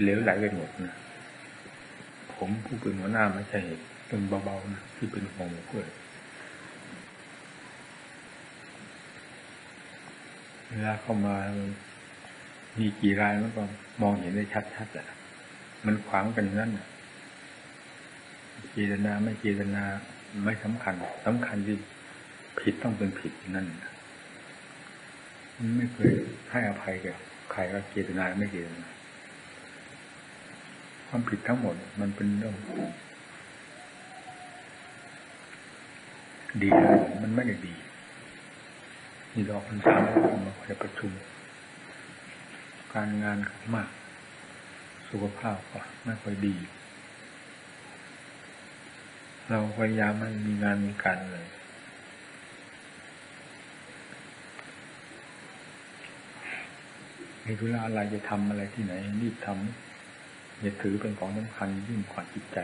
เหลวไหลไปหมดนะผมผู้เป็นหัวหน้าไม่ใช่เป็นเบาๆนะที่เป็นห่วงเพื่อนเวลาเข้ามา มีกี่รายมันก็มองเห็นได้ชัดๆแหละมันขวางกันนั้นนะเจตนาไม่เจตนาไม่สำคัญสำคัญที่ผิดต้องเป็นผิดนั่นไม่เคยให้อภัยแก่ใครว่าเจตนาไม่เจตนา ความผิดทั้งหมดมันเป็นเรื่องดีมันไม่ได้ดีนี่ดอกมันสามมาคอยประชุม การงานก็มาก สุขภาพก็ไม่ค่อยดี เราพยายามไม่มีงานมีการเลยมีธุระอะไรจะทำอะไรที่ไหนรีบทำ ย่าถือเป็นของสำคัญยิ่งกว่าจิตใจ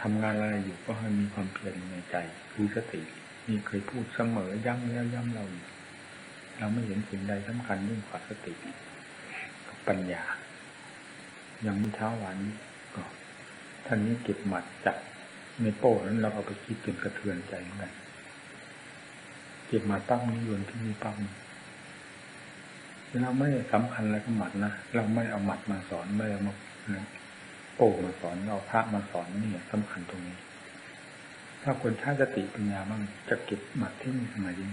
ทำงานอะไรอยู่ก็ให้มีความเพียรในใจ คือสตินี่เคยพูดเสมอย้ำแล้วย้ำเราอยู่เราไม่เห็นสิ่งใดสำคัญยิ่งกว่าสติกับปัญญา อย่างเมื่อเช้าวันก็ท่านนี้เก็บหมัดจากในโป้นั้นเราเอาไปคิดจนกระเทือนใจเหมือนกันเก็บมาตั้งนิยนที่มีปั้ม เราไม่สำคัญอะไรกับหมัดนะเราไม่เอาหมัดมาสอนไม่เอามาโป้มาสอนเอาพระมาสอนนี่สำคัญตรงนี้ ถ้าคนใช้สติปัญญาบ้างจะเก็บหมัดที่นี่ทำไมดี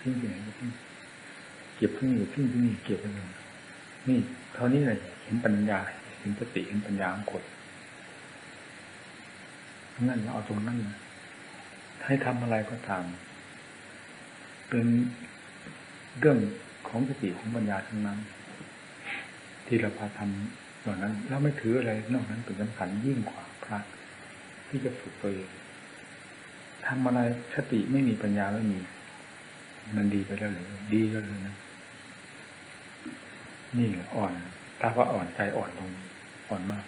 ทิ้งที่ไหนก็ทิ้งเก็บที่นี่ทิ้งที่นี่เก็บไปเลยนี่เท่านี้เลยเห็นปัญญาเห็นสติเห็นปัญญาของคนนั่นเราเอาตรงนั้นนะให้ทำอะไรก็ตามเป็นเรื่อง ของสติของปัญญาทั้งนั้น ที่เราพาทำเหล่านั้นเราไม่ถืออะไรนอกนั้นเป็นสำคัญยิ่งกว่าพระที่จะฝึกตัวเองทำอะไรสติไม่มีปัญญาไม่มี มันดีไปแล้วหรือดีแล้วเลยนะนี่อ่อนถ้าว่าอ่อนใจอ่อนตรงอ่อนมาก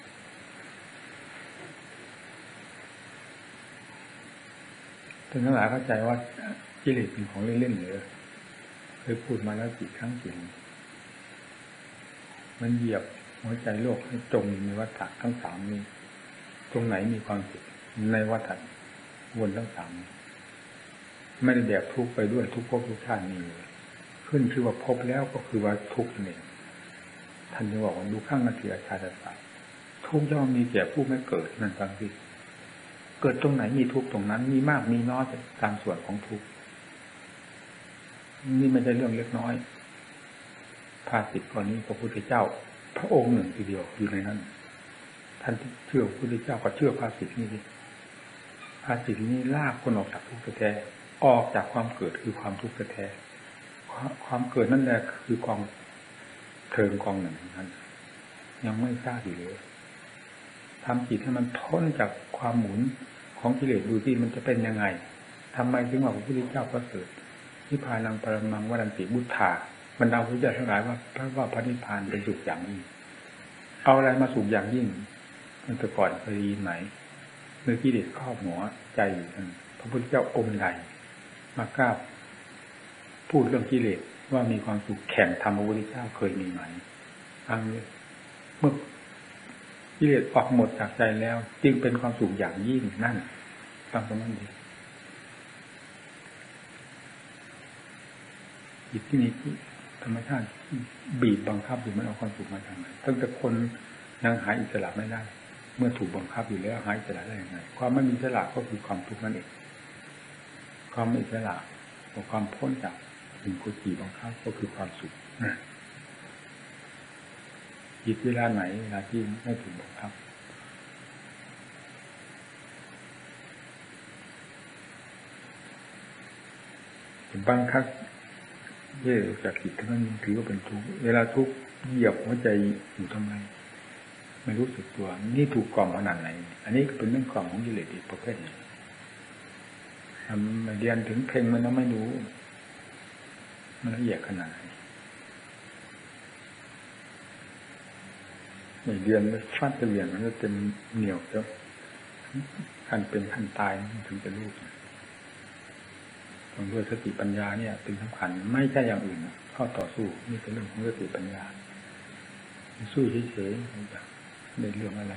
ถึงทั้งหลายเข้าใจว่ากิเลสเป็นของเล่นๆเลย เคยพูดมาแล้วกี่ครั้งกี่มันเหยียบหัวใจโลกให้จมในวัฏฏะทั้งสามนี้ ตรงไหนมีความสุขในวัฏฏะวนทั้งสามไม่ได้แบกทุกข์ไปด้วยทุกภพทุกชาตินี้ขึ้นชื่อว่าพบแล้วก็คือว่าทุกข์นี่ท่านจะบอกว่าดูข้างนาทีอาชาติศาสตร์ทุกย่อมมีแก่ผู้ไม่เกิดนั่นฟังสิเกิดตรงไหนมีทุกตรงนั้นมีมากมีน้อยตามส่วนของทุก นี่ไม่ใช่เรื่องเล็กน้อย ภาสิทธิ์ก่อนนี้พระพุทธเจ้า พระองค์หนึ่งทีเดียวอยู่ในนั้น ท่านที่เชื่อพระพุทธเจ้าก็เชื่อภาสิทธิ์นี้ดิภาสิทธิ์นี้ลากคนออกจากทุกข์แท้ออกจากความเกิดคือความทุกข์แท้ความเกิดนั่นแหละคือกองเพลิงกองหนึ่งนั้น ยังไม่ทราบอยู่เลยทำจิตให้มันพ้นจากความหมุนของกิเลสดูที่มันจะเป็นยังไงทำไมถึงว่าพระพุทธเจ้าประเสริฐ นิพพานังปรมังวรันติบุตธาบรรดาพระเจ้าทั้งหลายว่าพระว่าพระนิพพานเป็นสุขอย่างยิ่ง เอาอะไรมาสุขอย่างยิ่งมันแต่ก่อนเคยยินไหมเมื่อกิเลสครอบหัวใจอยู่พระพุทธเจ้าองค์ใดมากล้าพูดเรื่องกิเลสว่ามีความสุขแข่งธรรมพระพุทธเจ้าเคยมีไหมอังเมื่อกิเลสออกหมดจากใจแล้ว จึงเป็นความสุขอย่างยิ่งนั่นฟังตรงนั้นดี จิตที่นี้ธรรมชาติบีบบังคับอยู่มันเอาความสุขมาทางไหนตั้งแต่คนยังหายอิสระไม่ได้ เมื่อถูกบังคับอยู่แล้วหายอิสระได้ยังไง ความไม่มีอิสระก็คือความทุกข์นั่นเองความไม่อิสระกับความพ้นจากสิ่งกุศลบังคับก็คือความสุขจิตเวลาไหนเวลาที่ไม่ถูกบังคับบางครั้ง เย่จากจิตทั้งนั้นถือว่าเป็นทุกข์เวลาทุกข์เหยียบหัวใจอยู่ทำไมไม่รู้สึกตัว นี่ถูกกล่อมขนาดไหน อันนี้ก็เป็นเรื่องกล่อมของกิเลสอีกประเภทหนึ่งทำเรียนถึงเพลงมันแล้วไม่รู้ มันละเอียดขนาดไหนไม่เรียนฟาดเรียนมันจะเต็มเหนียวแล้วขั้นเป็นขั้นตายถึงจะรู้ ด้วยสติปัญญาเนี่ยเป็นสำคัญไม่ใช่อย่างอื่นเข้าต่อสู้นี่เป็นเรื่องของสติปัญญา สู้เฉยๆไม่อยากในเรื่องอะไร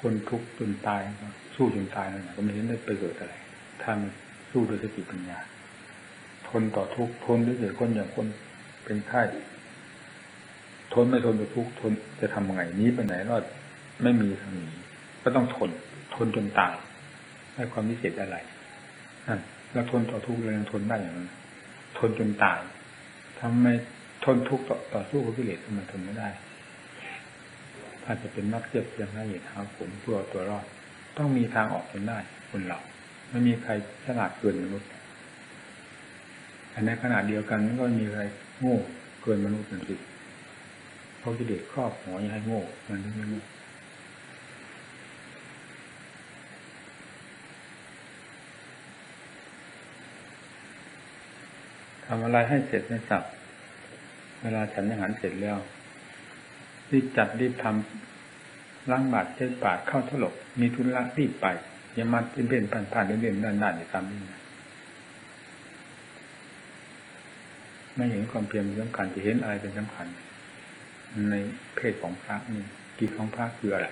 คนทุกข์จนตาย สู้จนตายนั่นก็ไม่เห็นได้ประโยชน์อะไรถ้ามันสู้ด้วยสติปัญญา ทนต่อทุกข์ทนด้วยเฉยคนอย่างคนเป็นไข้ทนไม่ทนต่อทุกข์ทนจะทำยังไงหนี้ไปไหนรอดไม่มีทางหนีก็ต้องทน ทนจนตายให้ความพิเศษอะไรนั่น เราทนต่อทุกข์เรายังทนได้อย่างนั้นทนจนตายทำไมทนทุกข์ต่อต่อสู้กับกิเลสทำไมทนไม่ได้ ถ้าจะเป็นนักเทียบยมหน้าเหตุหาผลเพื่อตัวรอด ต้องมีทางออกจนได้คนเราไม่มีใครฉลาดเกินมนุษย์แต่ในขณะเดียวกันก็มีใครโง่เกินมนุษย์นั่นสิเพราะกิเลสครอบหัวยังให้โง่มันถึงไม่โง่ ทำอะไรให้เสร็จในสับเวลาฉันอาหารเสร็จแล้วรีบจัดรีบทำล้างบาดเช็ดปากเข้าถลก มีธุระรีบไป อย่ามาเป็นเป็นผ่านผ่านเด่นๆด้านๆอย่างตามนี้นะไม่เห็นความเพียรเป็นสำคัญจะเห็นอะไรเป็นสำคัญ ในเพศของพระนี่กิจของพระคืออะไร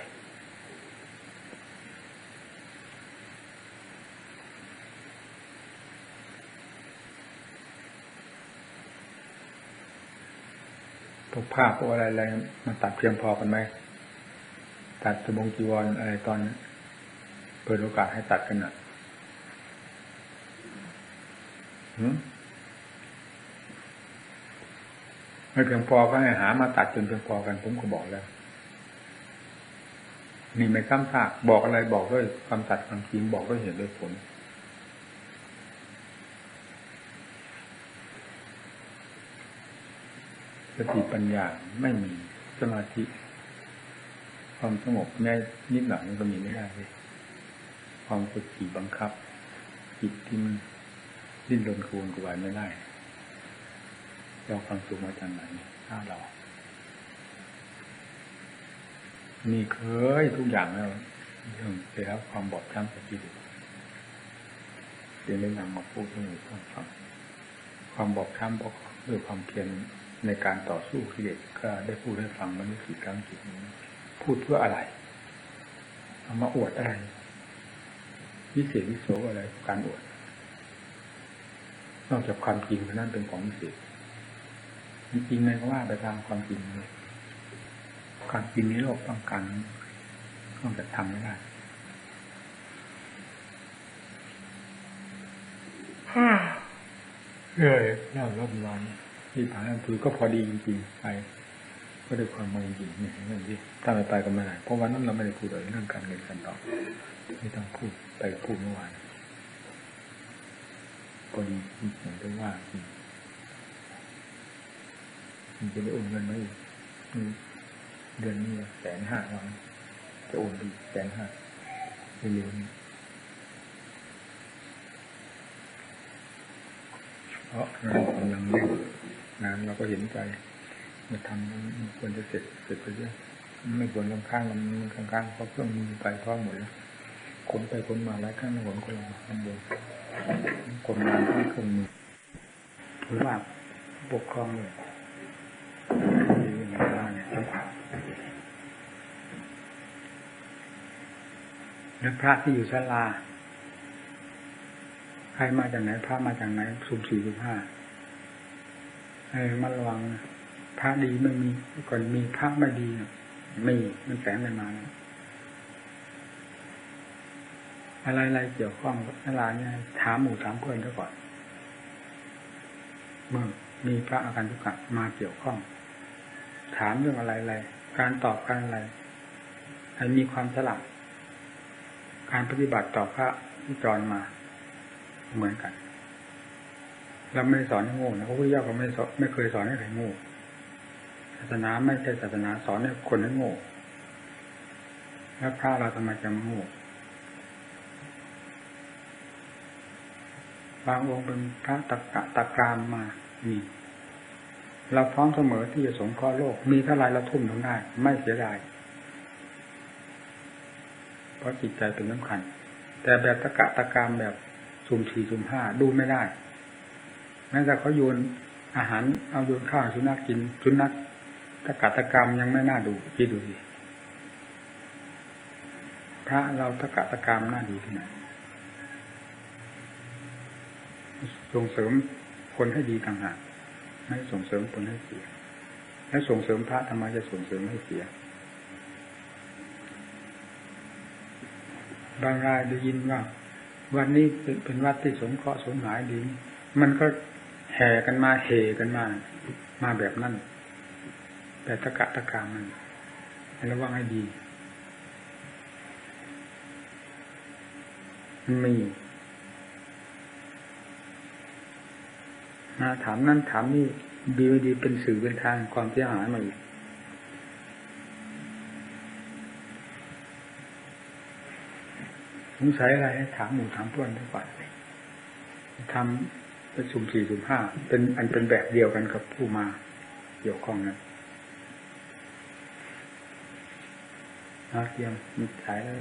พวกผ้าพวกอะไรอะไรมันตัดเพียงพอกันไหมตัดสบงจีวรอะไรตอนเปิดโอกาสให้ตัดกันอะหืมไม่เพียงพอก็ให้หามาตัดจนเพียงพอกันผมก็บอกแล้วนี่ไม่ซ้ำซากบอกอะไรบอกด้วยความตัดความจริงบอกด้วยเหตุด้วยผล ติปัญญาไม่มีสมาธิ ความสงบแม้นิดหน่อยมันก็มีไม่ได้เลยความกดขี่บังคับ จิตที่มันดิ้นรนควรกวายไม่ได้เราความสุขมาจากไหนถ้าเรานี่เคยทุกอย่างแล้วเรื่องเสียความบอบช้ำสติเรียนได้นำมาพูดให้หนูฟังความบอบช้ำเพราะด้วยความเพียร ในการต่อสู้กิเลสก็ได้พูดให้ฟังมันนี่กี่ครั้งกี่นี้พูดเพื่ออะไรเอามาอวดอะไรวิเศษวิโสอะไรการอวดนอกจากความจริงนั้นเป็นของวิเศษจริงๆไงก็ว่าไปตามความจริงเลยความจริงในโลกต้องการนอกจากทำไม่ได้เอ้ยน่ารบร้อน ที่ผ่านมาคือก็พอดีจริงๆไปก็ด้วยความมาจริงๆเนี่ยเรื่องที่ถ้าไม่ไปก็ไม่ได้เพราะวันนั้นเราไม่ได้พูดเรื่องการเงินกันดอกไม่ต้องพูดไปพูดเมื่อวานพอดีเหมือนกับว่ามันจะได้โอนเงินมาอีกเดือนนี้แสนห้าวันจะโอนดีแสนห้าเร็วๆนี้เพราะงานกำลังเร่ง งานเราก็เห็นใจมาทำมันควรจะเสร็จเสร็จไปเยอะไม่ควรลำข้างมันข้างๆเพราะเครื่องมือไปพร้อมหมดแล้วขนไปขนมาหลายข้างขนคนละข้างบนคนงานที่เครื่องมือถือว่าปกครองเลยดีอย่างไรเนี่ยสำคัญแล้วพระที่อยู่ศาลาใครมาจากไหนพระมาจากไหนสุ่มสี่สุ่มห้า มันระวังพระดีไม่มีก่อนมีพระไม่ดีไม่มันแฝงกันมานะอะไรอะไรเกี่ยวข้องกับอะไรเนี่ยถามหมู่ถามเพื่อนซะก่อนเมื่อมีพระอาการทุกข์มาเกี่ยวข้อง ถามเรื่องอะไรอะไรการตอบการอะไรให้มีความฉลาดการปฏิบัติต่อพระที่จรมาเหมือนกัน เราไม่สอนให้โง่นะพระพุทธเจ้าก็ไม่สอนไม่เคยสอนให้ใครโง่ศาสนาไม่ใช่ศาสนาสอนให้คนให้โง่แล้วพระเราทำไมจะโง่บางองค์เป็นพระตะกะตะกรามมามีเราพร้อมเสมอที่จะสงเคราะห์โลก มีเท่าไรเราทุ่มลงได้ ไม่เสียดายเพราะจิตใจเป็นสำคัญ แต่แบบตะกะตะกรามแบบสุ่มสี่สุ่มห้าดูไม่ได้ แม้แต่เขาโยนอาหารเอาโยนข้าวสุนัขกินสุนัขตะกาตะกรรมยังไม่น่าดูคิดดูสิพระเราตะกาตะกรรมน่าดูที่ไหนส่งเสริมคนให้ดีต่างหากไม่ส่งเสริมคนให้เสีย แล้วส่งเสริมพระทำไมจะส่งเสริมให้เสีย บางรายได้ยินว่า วันนี้เป็นวัดที่สงเคราะห์สงหายดี มันก็ ห่กันมาเฮกันมา มาแบบนั้นแต่ตะกะตะกามันให้ระวังให้ดีมีมาถามนั่นถามนี่ดีไม่ดีเป็นสื่อเป็นทางความเสียหายมาอีกสงสัยอะไรให้ถามหมู่ถามเพื่อนดีกว่าทำ เป็นสุ่มสี่สุ่มห้าเป็นอันเป็นแบบเดียวกันกับผู้มาเกี่ยวข้องนั้นนะเตรียมมีสายแล้ว